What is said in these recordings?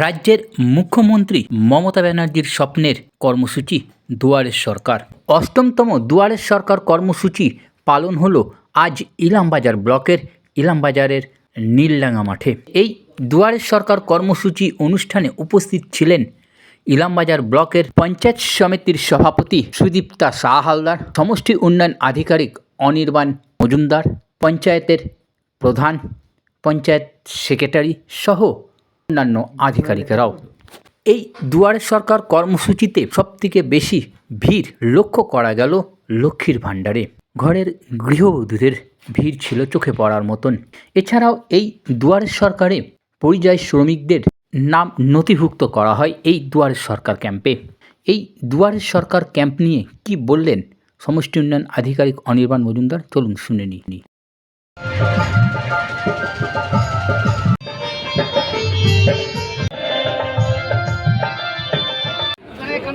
রাজ্যের মুখ্যমন্ত্রী মমতা ব্যানার্জির স্বপ্নের কর্মসূচি, দুয়ারের সরকার। অষ্টমতম দুয়ারের সরকার কর্মসূচি পালন হলো আজ ইলামবাজার ব্লকের ইলামবাজারের নীলডাঙ্গা মাঠে। এই দুয়ারের সরকার কর্মসূচি অনুষ্ঠানে উপস্থিত ছিলেন ইলামবাজার ব্লকের পঞ্চায়েত সমিতির সভাপতি সুদীপ্তা শাহ হালদার, সমষ্টি উন্নয়ন আধিকারিক অনির্বাণ মজুমদার, পঞ্চায়েতের প্রধান, পঞ্চায়েত সেক্রেটারি সহ অন্যান্য আধিকারিকেরাও। এই দুয়ারে সরকার কর্মসূচিতে সবথেকে বেশি ভিড় লক্ষ্য করা গেল লক্ষ্মীর ভাণ্ডারে। ঘরের গৃহবধূদের ভিড় ছিল চোখে পড়ার মতন। এছাড়াও এই দুয়ারের সরকারে পরিযায়ী শ্রমিকদের নাম নথিভুক্ত করা হয় এই দুয়ারের সরকার ক্যাম্পে। এই দুয়ারের সরকার ক্যাম্প নিয়ে কি বললেন? সমষ্টি উন্নয়ন আধিকারিক অনির্বাণ মজুমদার, চলুন শুনে নিই।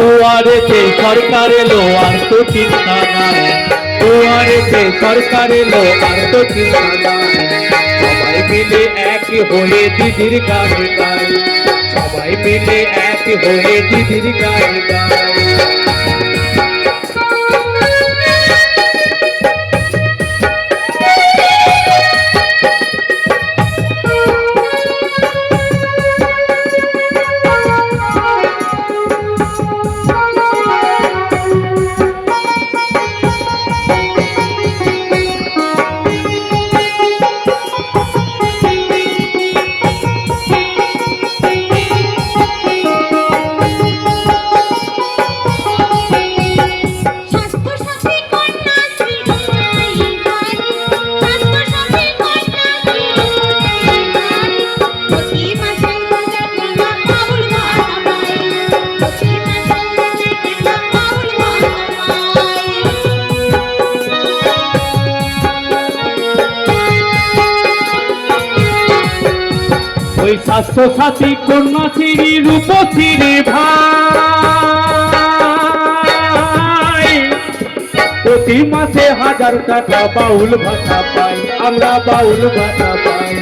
দুয়ারেতে সরকার এলো আর তো চিন্তা নাই দুয়ারেতে সরকার এলো আর তো চিন্তা নাই সবাই মিলে এক হয়ে দিদির গান গাই সবাই মিলে এক হয়ে দিদির গান গায়। ওই স্বাস্থ্য সাথী কন্যাশ্রী রূপশ্রী ভাই। প্রতি মাসে হাজার টাকা বাউল ভাতা পাই, আমরা বাউল ভাতা পাই।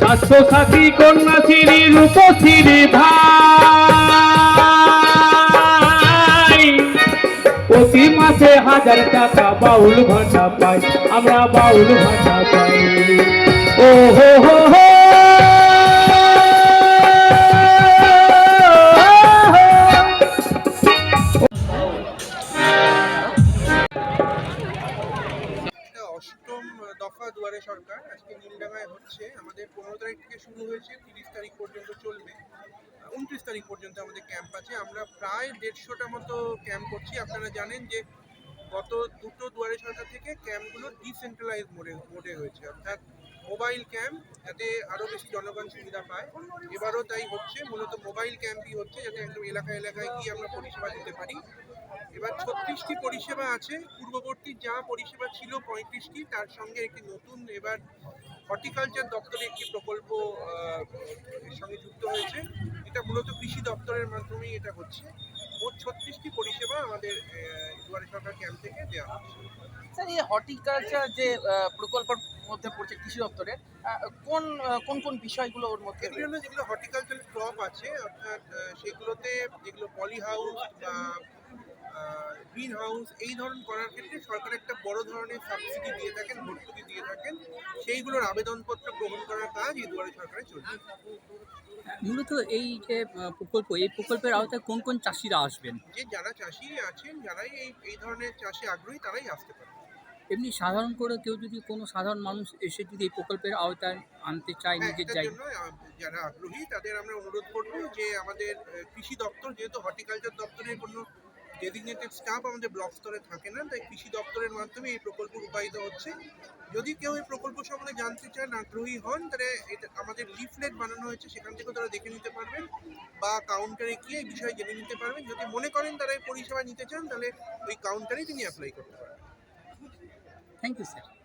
স্বাস্থ্য সাথী কন্যাশ্রী রূপশ্রী ভাই। প্রতি মাসে হাজার টাকা বাউল ভাতা পাই, আমরা বাউল ভাতা পাই। ও হো হো। হো অষ্টম দফা দুয়ারে সরকার। আজকে নীলডাঙ্গায় হচ্ছে। আমাদের পনেরো তারিখ থেকে শুরু হয়েছে, তিরিশ তারিখ পর্যন্ত চলবে। উনত্রিশ তারিখ পর্যন্ত আমাদের ক্যাম্প আছে। আমরা প্রায় দেড়শোটা মতো ক্যাম্প করছি। আপনারা জানেন যে গত দুটো দুয়ারে সরকার থেকে ক্যাম্পগুলো ডিসেন্ট্রালাইজ মোডে মোডে হয়েছে। অর্থাৎ মোবাইল ক্যাম্প যাতে আরও বেশি জনগণ সুবিধা পায়। এবারও তাই হচ্ছে মূলত মোবাইল ক্যাম্পই হচ্ছে যাতে একদম এলাকায় এলাকায় গিয়ে আমরা পরিষেবা দিতে পারি। এবার ছত্রিশটি পরিষেবা আছে পূর্ববর্তী যা পরিষেবা ছিল পঁয়ত্রিশটি তার সঙ্গে একটি নতুন এবার হর্টিকালচার দপ্তরে একটি প্রকল্প সঙ্গে যুক্ত হয়েছে। এটা মূলত কৃষি দপ্তরের মাধ্যমেই এটা হচ্ছে। মোট ছত্রিশটি পরিষেবা আমাদের দুয়ারে সরকার ক্যাম্প থেকে দেওয়া হচ্ছে। স্যার এই হর্টিকালচার যে আহ, প্রকল্পের মধ্যে পড়ছে কৃষি দপ্তরের কোন কোন কোন বিষয়গুলো ওর মধ্যে হলো যেগুলো হর্টিকালচার ক্রপ আছে অর্থাৎ সেগুলোতে যেগুলো পলি হাউস বা গ্রিন হাউস এই ধরন করার ক্ষেত্রে সরকার একটা বড় ধরনের সাবসিডি দিয়ে থাকেন ভর্তুকি দিয়ে থাকেন সেইগুলোর আবেদনপত্র গ্রহণ করার কাজ এই দুয়ারে সরকারে চলছে। মূলত এই যে প্রকল্প এই প্রকল্পের আওতায় কোন কোন চাষিরা আসবেন? যে যারা চাষি আছেন যারাই এই এই ধরনের চাষে আগ্রহী তারাই আসতে পারে। এমনি সাধারণ করে কেউ যদি কোনো সাধারণ মানুষ এসে যদি এই প্রকল্পের আওতায় আনতে চায় হ্যাঁ, নিজের জন্য যারা আগ্রহী তাদের আমরা অনুরোধ করব যে আমাদের কৃষি দপ্তর যেহেতু হর্টিকালচার দপ্তরের কোনো ডেজিগনেটেড স্টাফ আমাদের ব্লক স্তরে থাকে না তাই কৃষি দপ্তরের মাধ্যমে এই প্রকল্প রূপায়িত হচ্ছে। যদি কেউ এই প্রকল্প সম্বন্ধে জানতে চান আগ্রহী হন তাহলে এটা আমাদের লিফলেট বানানো হয়েছে সেখান থেকেও তারা দেখে নিতে পারবেন বা কাউন্টারে গিয়ে এই বিষয়ে জেনে নিতে পারবেন। যদি মনে করেন তারা এই পরিষেবা নিতে চান তাহলে ওই কাউন্টারেই তিনি অ্যাপ্লাই করতে পারেন Thank you, sir.